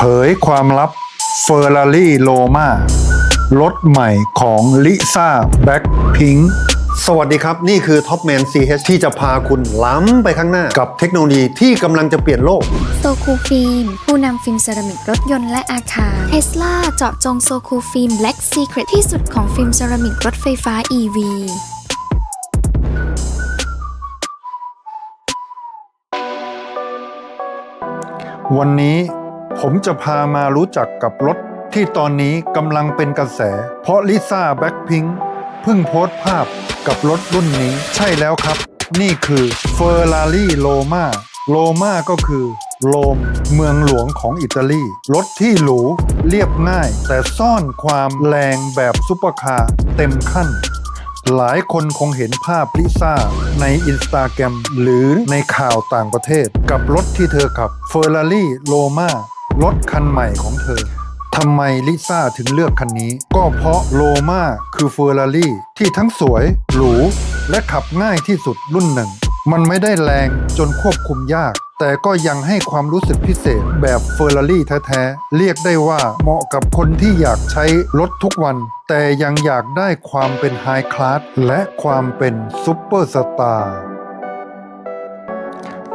เผยความลับเฟอร์รารี่โลมารถใหม่ของลิซ่าแบ็คพิงสวัสดีครับ นี่คือ Top Man CH ที่จะพาคุณล้ำไปข้างหน้า กับเทคโนโลยีที่กำลังจะเปลี่ยนโลก โซคูฟิล์มผู้นำฟิล์มเซรามิกรถยนต์และอาคารเทสลาเจาะจงโซคูฟิล์ม Black Secret ที่สุดของฟิล์มเซรามิกรถไฟฟ้า EV วันนี้ ผมจะพามารู้จักกับรถที่ตอนนี้กำลังเป็นกระแส เพราะลิซ่าแบ็คพิงเพิ่งโพสต์ภาพกับรถรุ่นนี้ใช่แล้วครับ นี่คือ Ferrari Roma Roma ก็คือโรมเมืองหลวงของอิตาลี รถที่หรูเรียบง่าย แต่ซ่อนความแรงแบบซุปเปอร์คาร์เต็มขั้น หลายคนคงเห็นภาพลิซ่าในอินสตาแกรมหรือในข่าวต่างประเทศ กับรถที่เธอขับ Ferrari Roma ร รถคันใหม่ของเธอทำไมลิซ่าถึงเลือกคันนี้ ก็เพราะโลมาคือเฟอร์รารี่ที่ทั้งสวย หรู และขับง่ายที่สุดรุ่นหนึ่ง มันไม่ได้แรงจนควบคุมยาก แต่ก็ยังให้ความรู้สึกพิเศษแบบเฟอร์รารี่แท้ๆ เรียกได้ว่าเหมาะกับคนที่อยากใช้รถทุกวัน แต่ยังอยากได้ความเป็นไฮคลาสและความเป็นซุปเปอร์สตาร์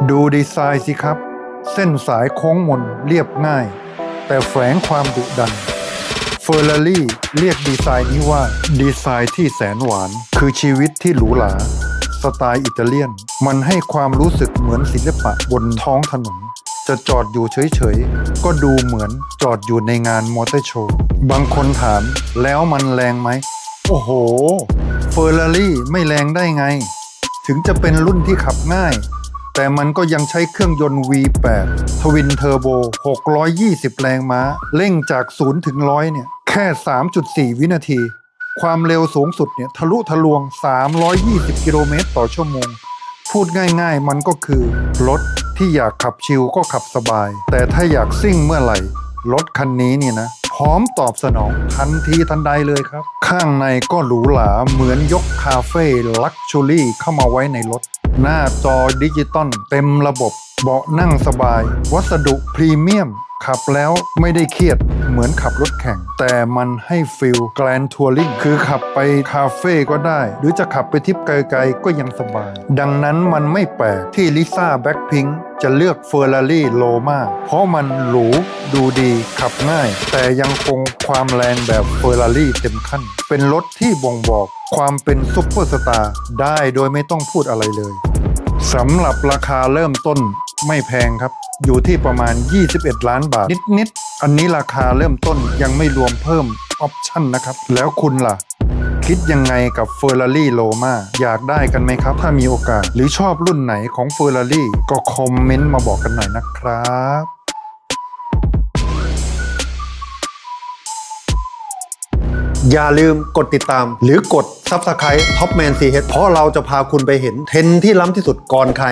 ดูดีไซน์สิครับ เส้นสายโค้งมนเรียบง่าย แต่แฝงความดุดันเฟอร์รารี่เรียกดีไซน์นี้ว่า ดีไซน์ที่แสนหวาน คือชีวิตที่หรูหราสไตล์อิตาเลียน มันให้ความรู้สึกเหมือนศิลปะบนท้องถนน จะจอดอยู่เฉยๆ ก็ดูเหมือนจอดอยู่ในงานมอเตอร์โชว์ บางคนถามแล้วมันแรงไหม โอ้โหเฟอร์รารี่ไม่แรงได้ไง ถึงจะเป็นรุ่นที่ขับง่าย แต่มันก็ยังใช้เครื่องยนต์ V8 ทวินเทอร์โบ 620 แรงม้า เร่งจาก 0 ถึง 100 เนี่ย แค่ 3.4 วินาที ความเร็วสูงสุดเนี่ยทะลุทะลวง 320 กิโลเมตรต่อชั่วโมง พูดง่ายๆ มันก็คือ รถที่อยากขับชิลก็ขับสบาย แต่ถ้าอยากซิ่งเมื่อไหร่ รถคันนี้เนี่ยนะพร้อมตอบสนองทันทีทันใดเลยครับ ข้างในก็หรูหราเหมือนยกคาเฟ่ลักชัวรี่เข้ามาไว้ในรถ หน้าจอดิจิตอลเต็มระบบเบาะนั่งสบาย วัสดุพรีเมียม ขับแล้วไม่ได้เครียดเหมือนขับรถแข่ง แต่มันให้ฟิลแกลนทัวริงคือขับไปคาเฟ่ก็ได้ หรือจะขับไปทิปไกลๆก็ยังสบาย ดังนั้นมันไม่แปลกที่ลิซ่าแบ็คพิงจะเลือกเฟอร์รารี่โลมาเพราะมันหรูดูดีขับง่าย แต่ยังคงความแรงแบบเฟอร์รารี่เต็มขั้น เป็นรถที่บ่งบอกความเป็นซุปเปอร์สตาร์ได้โดยไม่ต้องพูดอะไรเลยสำหรับราคาเริ่มต้นไม่แพงครับอยู่ที่ประมาณ 21 ล้านบาท นิด ๆ อันนี้ราคาเริ่มต้นยังไม่รวมเพิ่มออปชั่นนะครับ แล้วคุณล่ะ คิดยังไงกับ Ferrari Roma อยากได้กันไหมครับ ถ้ามีโอกาส หรือชอบรุ่นไหนของ Ferrari ก็คอมเมนต์มาบอกกันหน่อยนะครับอย่าลืมกดติดตาม หรือกด Subscribe Top Man CH เพราะเราจะพาคุณไปเห็นเทรนที่ล้ำที่สุดก่อนใคร